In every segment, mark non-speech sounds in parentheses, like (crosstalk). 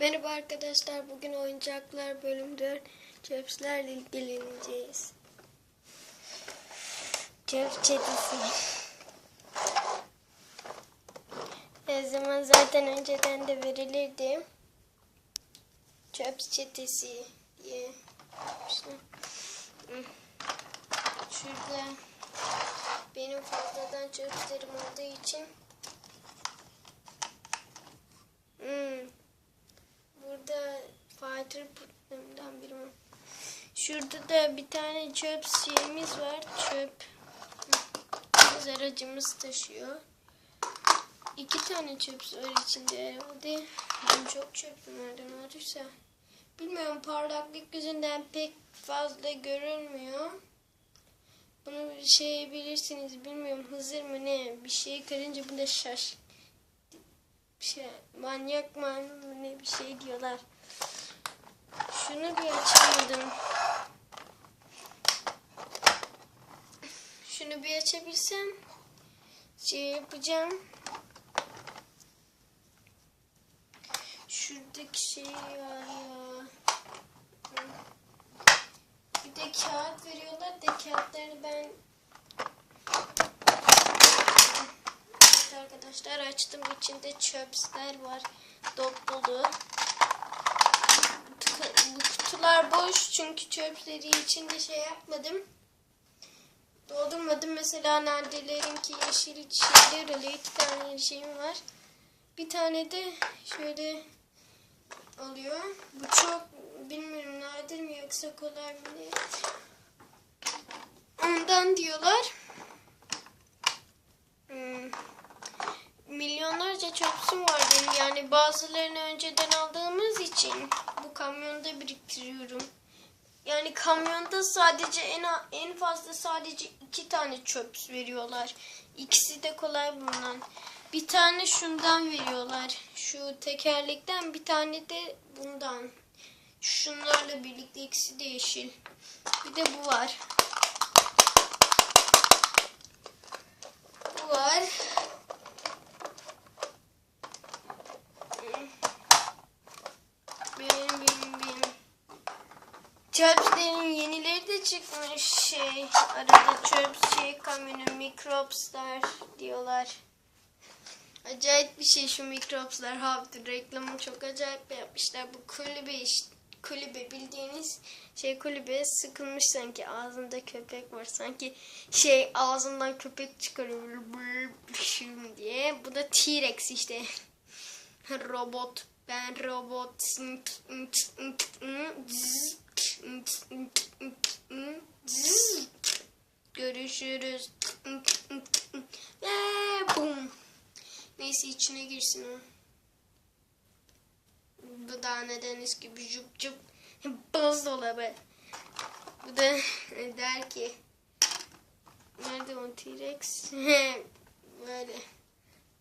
Merhaba arkadaşlar. Bugün oyuncaklar bölüm 4 çöpslerle ilgileneceğiz. Çöp çetesi. Her zaman zaten önceden de verilirdi. Çöp çetesi diye. İşte. Şurada benim fazladan çöplerim olduğu için Hmm. Burada fighter programından biri var. Şurada da bir tane çöp şeyimiz var. Çöp. Biz aracımız taşıyor. İki tane çöp var içinde herhalde. Ben çok çöp nereden olursa. Bilmiyorum parlaklık yüzünden pek fazla görünmüyor. Bunu şey bilirsiniz bilmiyorum Hızır mı ne bir şey kırınca bu da şaş bir şey manyak maymun mu ne bir şey diyorlar. Şunu bir açamadım. Şunu bir açabilsem şey yapacağım. Şuradaki şey var ya. Bir de kağıt veriyorlar da kağıtlarını ben arkadaşlar açtım içinde çöpsler var dop dolu. Bu kutular boş çünkü çöpleri içinde şey yapmadım. Doldurmadım mesela nerdelerinki yeşil şeyler oluyor. İki tane şeyim var. Bir tane de şöyle oluyor. Bu çok bilmiyorum nadir mi yoksa kolay mı ne? Ondan diyorlar. Hmm milyonlarca çöpsüm var benim. Yani bazılarını önceden aldığımız için bu kamyonda biriktiriyorum. Yani kamyonda sadece en en fazla sadece iki tane çöp veriyorlar. İkisi de kolay bulunan. Bir tane şundan veriyorlar. Şu tekerlekten bir tane de bundan. Şunlarla birlikte ikisi de yeşil. Bir de bu var. Bu var. Benim benim benim. Çöpslerin yenileri de çıkmış şey. Arada çöp şey kamyonu mikropslar diyorlar. Acayip bir şey şu mikropslar. Havdır reklamı çok acayip yapmışlar. Bu kulübe işte kulübe bildiğiniz şey kulübe sıkılmış sanki ağzında köpek var sanki şey ağzından köpek çıkarıyor bır diye bu da T-Rex işte (laughs) robot ben robot. Görüşürüz. Ve bum. Neyse içine girsin o. Bu da nedeniz gibi cüp cüp buzdolabı. Bu da der ki nerede o T-Rex? (laughs) Böyle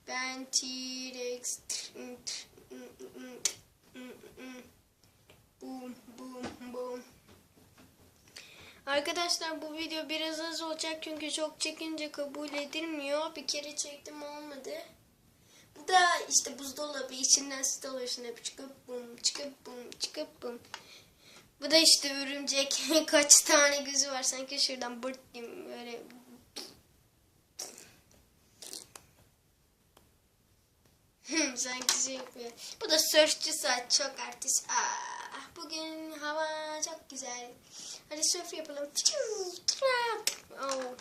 ben T-Rex Boom boom boom. Arkadaşlar bu video biraz az olacak çünkü çok çekince kabul edilmiyor. Bir kere çektim olmadı. Bu da işte buzdolabı içinden süt alıyor şimdi çıkıp bum çıkıp bum çıkıp bum. Bu da işte örümcek (laughs) kaç tane gözü var sanki şuradan bırt diyeyim böyle Hmm, sanki şey. Bu da sörfçü saat çok artist. Aa, bugün hava çok güzel. Hadi sörf yapalım. Oh.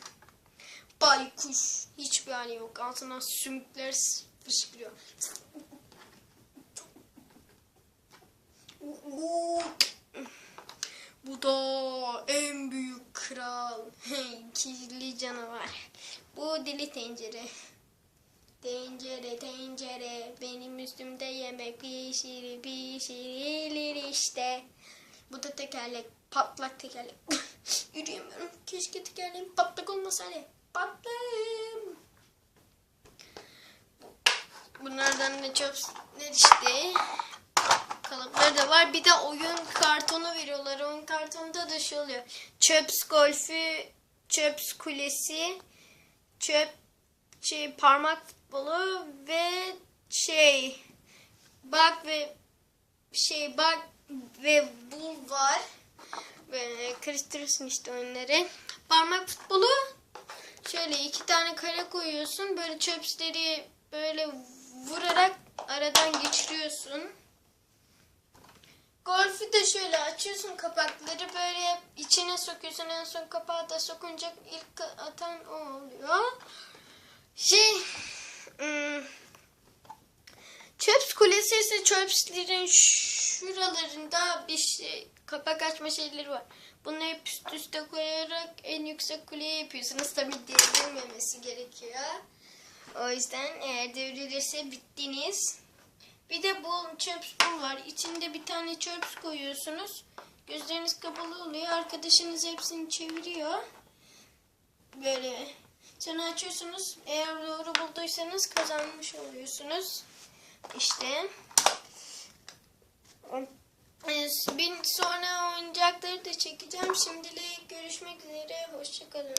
Baykuş. Hiçbir hali yok. Altından sümükler fışkırıyor. Bu da en büyük kral. Kirli canavar. Bu dili tencere. Tencere tencere benim üstümde yemek pişirir pişirilir işte. Bu da tekerlek patlak tekerlek. (laughs) Yürüyemiyorum. Keşke tekerleğim patlak olmasaydı. Patlağım. Bunlardan ne çöp ne işte. Kalıpları da var. Bir de oyun kartonu veriyorlar. Oyun kartonunda da şey oluyor. Çöps golfü, çöps kulesi, çöp şey parmak futbolu ve şey bak ve şey bak ve bul var. Böyle karıştırırsın işte onları. Parmak futbolu şöyle iki tane kare koyuyorsun. Böyle çöpsleri böyle vurarak aradan geçiriyorsun. Golfü de şöyle açıyorsun kapakları böyle içine sokuyorsun en son kapağı da sokunca ilk atan o oluyor. Şey hmm, çöps kulesi ise çöpslerin şuralarında bir şey kapak açma şeyleri var. Bunları hep üst üste koyarak en yüksek kuleye yapıyorsunuz. Tabii devrilmemesi gerekiyor. O yüzden eğer devrilirse bittiniz. Bir de bu çöps bu var. İçinde bir tane çöps koyuyorsunuz. Gözleriniz kapalı oluyor. Arkadaşınız hepsini çeviriyor. Böyle. Sonra açıyorsunuz. Eğer doğru bulduysanız kazanmış oluyorsunuz. İşte. Bir sonra oyuncakları da çekeceğim. Şimdilik görüşmek üzere. Hoşçakalın.